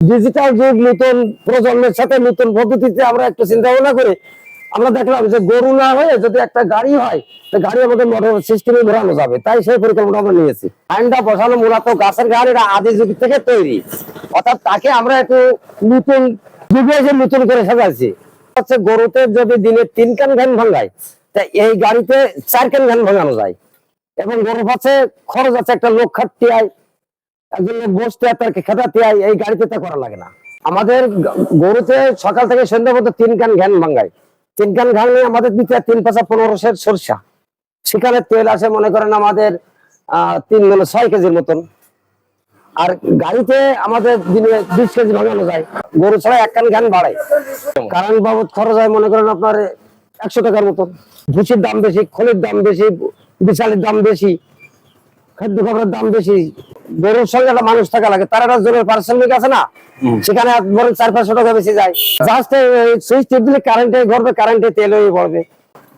Digital যুগ, নতুন প্রজন্মের সাথে নতুন পদ্ধতিতে আমরা একটু চিন্তা ভাবনা করে আমরা দেখলাম যে গরু না হয়ে যদি একটা গাড়ি হয় গাড়ি আমাদের মোটর সিস্টেমে ঘোরানো যাবে। তাই সেই পরিকল্পনা আমরা নিয়েছি। আইনটা বসানো মূলত গাছের গাড়ি এটা আদি যুগ থেকে তৈরি। অর্থাৎ তাকে আমরা একটু নতুন যুগে এসে নতুন করে সাজাইছি। হচ্ছে গরুতে যদি দিনে তিন কান ঘ্যান ভাঙায়, তা এই গাড়িতে চার কান ঘ্যান ভাঙানো যায়। এবং গরুর পাশে খরচ আছে একটা লোক খাটতে হয় আমাদের গরুতে সকাল থেকে সন্ধ্যা পর্যন্ত তিন ঘ্যান ভাঙায় তিন ঘ্যান নিয়ে আমাদের দিতে তিন পাঁচা পনেরোশের সরষা। সেখানে তেল মনে করেন আমাদের তিন মানে ছয় কেজির মতন। আর গাড়িতে আমাদের দিনে বিশ কেজি ভাঙানো যায়। গরু ছাড়া এক কান ঘ্যান বাড়ায়। কারণ বাবদ খরচ হয়, মনে করেন আপনার একশো টাকার মতন। ভুসির দাম বেশি খলির দাম বেশি, বিশালের দাম বেশি। খাদ্য খাবারের দাম বেশি গরুর সঙ্গে একটা মানুষ থাকা লাগে তার একটা জোরের পারিশ্রমিক আছে না সেখানে বরং চার পাঁচশো টাকা বেশি যায়। জাস্ট সুইচ টিপ দিলে কারেন্টে ঘরবে কারেন্টে তেল হয়ে পড়বে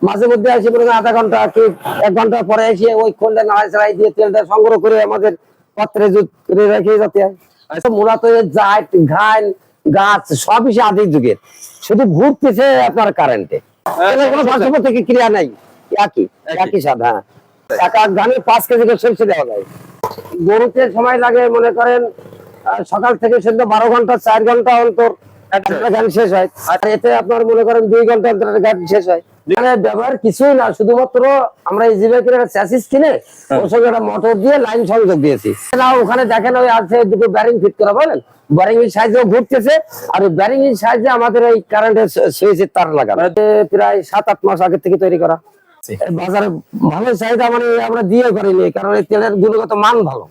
মাঝে মধ্যে আসি মনে আধা ঘণ্টা কি এক ঘণ্টা পরে এসে ওই খোলটা নাড়াই চাড়াই দিয়ে তেলটা সংগ্রহ করে আমাদের পাত্রে জুত করে রেখে যেতে হয়। আচ্ছা, মূলত জাট ঘান গাছ সবই সে আদি যুগের। শুধু ঘুরতেছে আপনার কারেন্টে কোনো পার্শ্ববর্তী থেকে ক্রিয়া নাই। একই একই। হ্যাঁ এক এক ধানে পাঁচ কেজি করে সরষে দেওয়া যায়। গরুতে সময় লাগে মনে করেন সকাল থেকে সন্ধ্যা বারো ঘণ্টা চার ঘণ্টা অন্তর গান শেষ হয়। আর এতে আপনার মনে করেন দুই ঘণ্টা অন্তর গান শেষ হয়। মানে ব্যবহার কিছুই না শুধুমাত্র আমরা এই জিবে একটা চ্যাসিস কিনে ওর সঙ্গে একটা মোটর দিয়ে লাইন সংযোগ দিয়েছি। না ওখানে দেখেন ওই আছে দুটো ব্যারিং ফিট করা বলেন? ব্যারিং এর সাহায্যে ঘুরতেছে আর ওই ব্যারিং এর সাহায্যে আমাদের এই কারেন্টের সুইচের তার লাগানো। এতে প্রায় সাত আট মাস আগে থেকে তৈরি করা। বাজারে ভালো চাহিদা মানে আমরা দিয়ে করিনি কারণ এই তেলের গুণগত মান ভালো।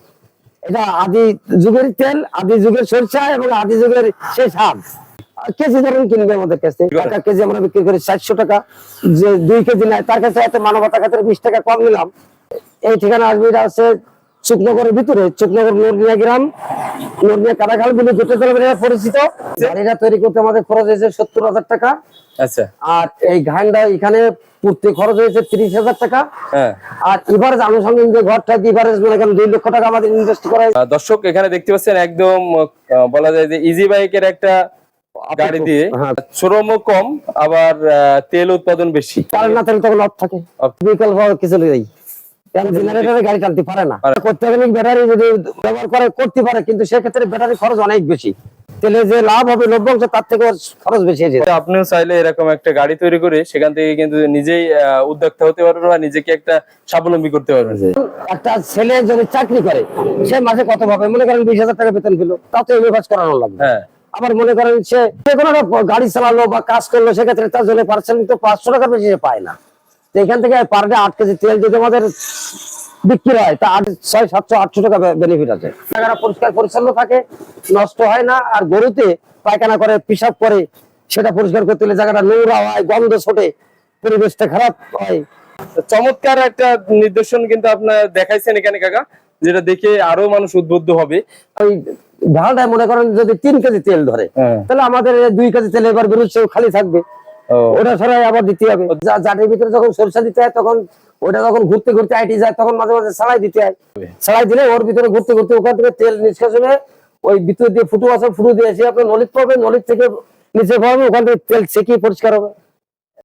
এটা আদি যুগের তেল আদি যুগের সরষা এবং আদি যুগের সেই স্বাদ কেজি ধরুন কিনবে আমাদের কাছে। টাকা কেজি আমরা বিক্রি করি চারশো টাকা। যে দুই কেজি নেয় তার কাছে এত মানবতা বিশ টাকা কম নিলাম। এই ঠিকানা আসবে এটা হচ্ছে চুকনগরের ভিতরে চুকনগর নর্মিয়া গ্রাম নর্মিয়া কাটাখাল বলে দুটো দলের পরিচিত। গাড়িটা তৈরি করতে আমাদের খরচ হয়েছে সত্তর হাজার টাকা। আচ্ছা। আর এই ঘানটা এখানে পূর্তি খরচ হয়েছে তিরিশ হাজার টাকা। হ্যাঁ। আর এভারেজ আনুষঙ্গিক যে ঘরটা এভারেজ মনে করেন দুই লক্ষ টাকা আমাদের ইনভেস্ট করা। দর্শক এখানে দেখতে পাচ্ছেন একদম বলা যায় যে ইজি বাইকের একটা গাড়ি দিয়ে। হ্যাঁ। শ্রমও কম আবার তেল উৎপাদন বেশি। কারেন্ট না থাকলে তখন অফ থাকে। বিকল্প কিছু নেই। কারণ জেনারেটরে গাড়ি টানতে পারে না। পারে। অত্যাধুনিক ব্যাটারি যদি ব্যবহার করে করতে পারে কিন্তু সেক্ষেত্রে ব্যাটারি খরচ অনেক বেশি। তেলে যে লাভ হবে লভ্যাংশ তার থেকে খরচ বেশি হয়ে আপনিও চাইলে এরকম একটা গাড়ি তৈরি করে সেখান থেকে কিন্তু নিজেই উদ্যোক্তা হতে পারবেন বা নিজেকে একটা স্বাবলম্বী করতে পারবেন। একটা ছেলে যদি চাকরি করে সে মাসে কত পাবে মনে করেন বিশ হাজার টাকা বেতন পেল তাও তো এমএ করানো লাগবে। হ্যাঁ। আবার মনে করেন সে কোনো গাড়ি চালালো বা কাজ করল সেক্ষেত্রে তার জন্য পার্সেন্ট তো পাঁচশো টাকার বেশি সে পায় না। এখান থেকে পার ডে আট কেজি তেল যদি আমাদের বিক্রি হয় তা আট ছয় সাতশো আটশো টাকা বেনিফিট আছে। পরিষ্কার পরিচ্ছন্ন থাকে নষ্ট হয় না আর গরুতে পায়খানা করে পিসাব করে সেটা পরিষ্কার করতে হলে জায়গাটা নোংরা হয় গন্ধ ছোটে পরিবেশটা খারাপ হয়। চমৎকার একটা নিদর্শন কিন্তু আপনার দেখাইছেন এখানে কাকা যেটা দেখে আরও মানুষ উদ্বুদ্ধ হবে। ওই ঢালটায় মনে করেন যদি তিন কেজি তেল ধরে হ্যাঁ। তাহলে আমাদের দুই কেজি তেল এবার বেরোচ্ছে খালি থাকবে। ওটা সরাই আবার দিতে হবে। যা- জাটের ভিতরে যখন সরষা দিতে হয় তখন ওটা যখন ঘুরতে ঘুরতে আইটি যায় তখন মাঝে মাঝে সালাই দিতে হয়। সালাই দিলে ওর ভিতরে ঘুরতে ঘুরতে ওখান থেকে তেল নিষ্কাশনে ওই ভিতর দিয়ে ফুটো আছে ফুটো দিয়ে এসে আপনার নলিত পাবে নলিত থেকে নিচে পাবে ওখান থেকে তেল ছেঁকিয়ে পরিষ্কার হবে।